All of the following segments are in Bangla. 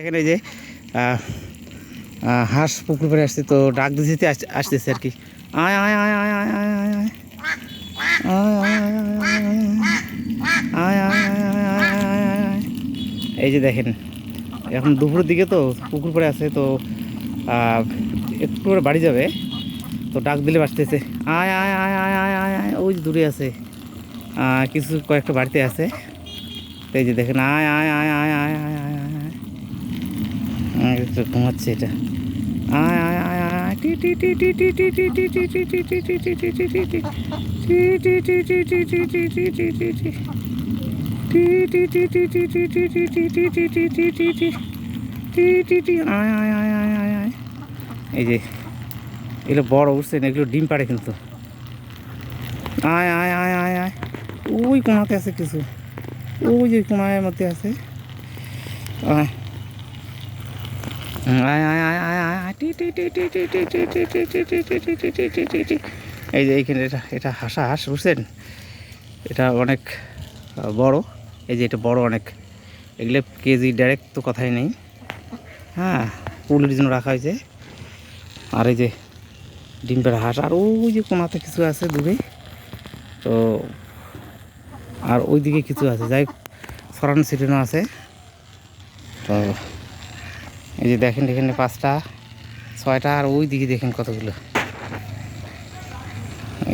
এখানে এই যে হাঁস পুকুর পাড়ে আসছে তো ডাক দিতে আসতেছে আর কি আয় আয় আয় আয় আয় আয় আয় আয়। এই যে দেখেন এখন দুপুরের দিকে তো পুকুর পরে আছে তো একটু করে বাড়ি যাবে তো ডাক দিলে বাঁচতেছে আয় আয় আয় আয় আয় আয় আয় ওই যে দূরে আছে কিছু কয়েকটা বাড়িতে আছে তো এই যে দেখেন আয় আয় আয় আয় আয় আয় আয় একটু ঘুমাচ্ছে এটা আয় আয় আয় আয় টি টি টি টি টি টি টি টি টি টি টি টি টি টি টি টি টি এই যে এগুলো বড় বুঝছেন এগুলো ডিম পাড়ে কিন্তু আয় আয় আয় আয় আয় ওই কোনাতে আছে কিছু ওই যে কোনার মধ্যে আছে আয় এই যে এইখানে এটা এটা হাসা হাঁস, বুঝছেন? এটা অনেক বড়। এই যে এটা বড় অনেক। এগুলো কেজি ডাইরেক্ট তো কথাই নেই। হ্যাঁ পুলির জন্য রাখা হয়েছে। আর এই যে ডিম্পের হাঁস, আর ওই যে কোনাতে কিছু আছে দূরে। তো, আর ওইদিকে কিছু আছে। যাই ছড়ানো ছিটানো আছে। তো এই যে দেখেন এখানে পাঁচটা, ছয়টা, আর ওই দিকে দেখেন কতগুলো।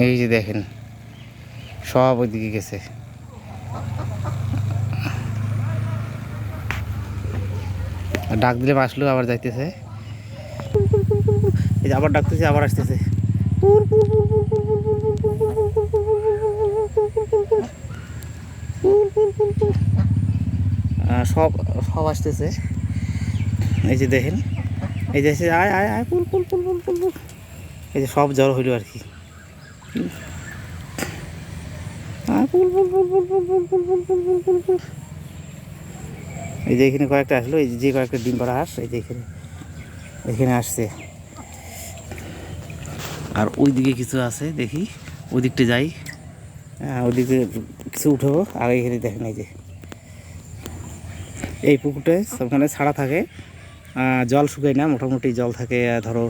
এই যে দেখেন, সব ওই দিকে গেছে। ডাক দিলে আসলো আবার যাইতেছে। এই যে আবার ডাকতেছে, আবার আসতেছে। সব সব আসতেছে। এই যে দেখেন এই যে আয় আয় আয় পুল পুল পুল পুল পুল পুল এই যে সব জ্বর হইল আর কি এই যে এখানে কয়েকটা আসলো এই যে কয়েকটা ডিম পাড়া আস এই যে এখানে এখানে আসছে আর ওই দিকে কিছু আছে দেখি ওই দিকটা যাই হ্যাঁ ওদিকে কিছু উঠবো আর এখানে দেখেন এই যে এই পুকুরটায় সবখানে ছাড়া থাকে জল শুকায় না, মোটামুটি জল থাকে ধরো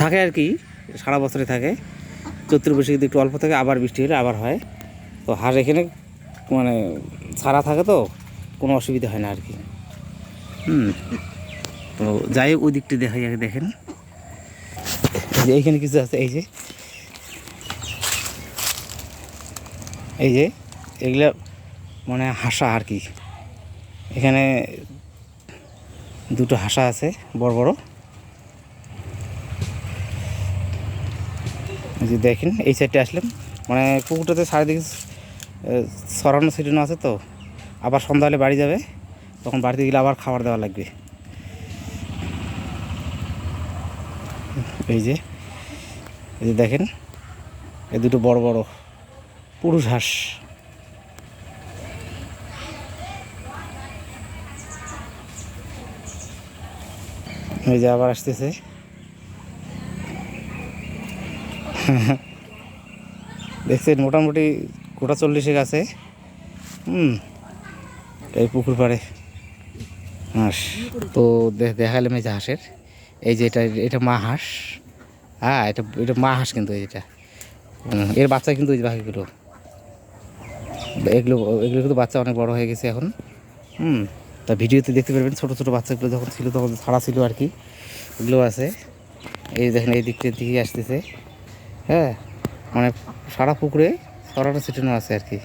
থাকে আর কি, সারা বছরে থাকে। চৈত্র বৈশাখীতে একটু অল্প থাকে, আবার বৃষ্টি হলে আবার হয়। তো হাঁস এখানে মানে ছাড়া থাকে তো, কোনো অসুবিধা হয় না আর কি। হুম, তো যাই হোক ওই দিকটা দেখা যাকে দেখেন যে এইখানে কিছু আছে, এই যে। এই যে, এগুলো মানে হাসা আর কি। এখানে দুটো হাসা আছে, বড় বড়। যে দেখেন, এই সাইডে আসলাম মানে পুকুরটাতে চারিদিকে সরানো ছিটানো আছে তো। আবার সন্ধ্যা হলে বাড়ি যাবে, তখন বাড়িতে গেলে আবার খাবার দেওয়া লাগবে। এই যে এই যে দেখেন এই দুটো বড় বড় পুরুষ হাঁস। এই যে আবার আসতেছে। দেখছেন মোটামুটি গোটা চল্লিশে গেছে। হুম এই পুকুর পাড়ে। হাঁস। তো দেখালাম এই যে হাঁসের। এই যে এটা এটা মা হাঁস। হ্যাঁ এটা এটা মা হাঁস কিন্তু এই হুম, এর বাচ্চা কিন্তু যে বাকিগুলো। এগুলো এগুলো কিন্তু বাচ্চা অনেক বড় হয়ে গেছে এখন। হুম। তা ভিডিওতে দেখতে পারবেন, ছোটো ছোটো বাচ্চাগুলো যখন ছিল তখন ছাড়া ছিল আর কি। এগুলো আছে। এই দেখেন, এই দিকে আসতেছে। হ্যাঁ মানে সারা পুকুরে ছড়ানো, ছিটানো আছে আর কি।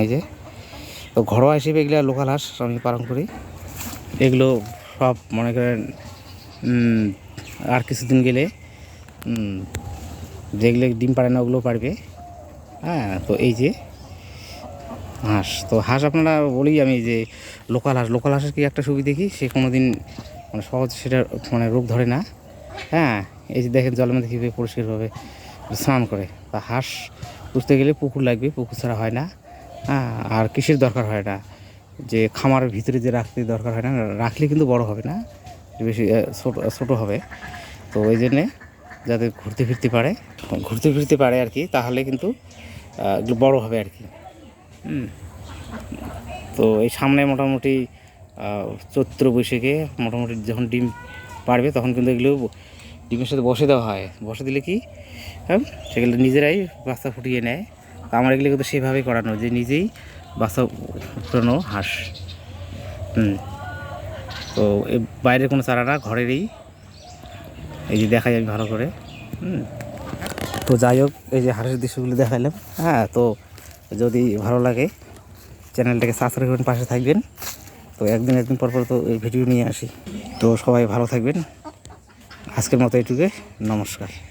এই যে, তো ঘরোয়া হিসেবে এগুলো লোকাল হাঁস, আমি পালন করি। এগুলো সব মনে করেন আর কিছুদিন গেলে যেগুলো ডিম পারে না, ওগুলো পারবে হ্যাঁ তো এই যে হাঁস। তো হাঁস আপনারা বলি আমি যে লোকাল হাঁস, লোকাল হাঁসের কি একটা সুবিধা কি? সে কোনো দিন মানে সহজ সেটা মানে রোগ ধরে না। হ্যাঁ এই যে দেখেন জলের মধ্যে কীভাবে পরিষ্কারভাবে স্নান করে। তা হাঁস পুষতে গেলে পুকুর লাগবে, পুকুর ছাড়া হয় না। হ্যাঁ আর কিসের দরকার হয় না। যে খামারের ভিতরে যে রাখতে দরকার হয় না, রাখলে কিন্তু বড় হবে না বেশি ছোট, ছোটো হবে। তো ওই জন্যে যাতে ঘুরতে ফিরতে পারে, ঘুরতে ফিরতে পারে আর কি, তাহলে কিন্তু বড় হবে আর কি। তো এই সামনে মোটামুটি চৈত্র বৈশাখে মোটামুটি যখন ডিম পারবে তখন কিন্তু এগুলো ডিমের সাথে বসে দেওয়া হয়। বসে দিলে কি হ্যাঁ সেগুলো নিজেরাই বাচ্চা ফুটিয়ে নেয়। তো আমার এগুলো কিন্তু সেভাবেই করানো, যে নিজেই বাচ্চা ফুটানো হাঁস। তো এ বাইরের কোনো চারা না ঘরেরই, এই যে দেখাই আমি ভালো করে। হুম। তো যাই হোক, এই যে হাঁসের দৃশ্যগুলো দেখালাম। হ্যাঁ তো যদি ভালো লাগে, চ্যানেলটাকে সাবস্ক্রাইব করবেন, পাশে থাকবেন। তো একদিন একদিন পর পর তো এই ভিডিও নিয়ে আসি। তো সবাই ভালো থাকবেন। আজকের মতো এটুকু নমস্কার।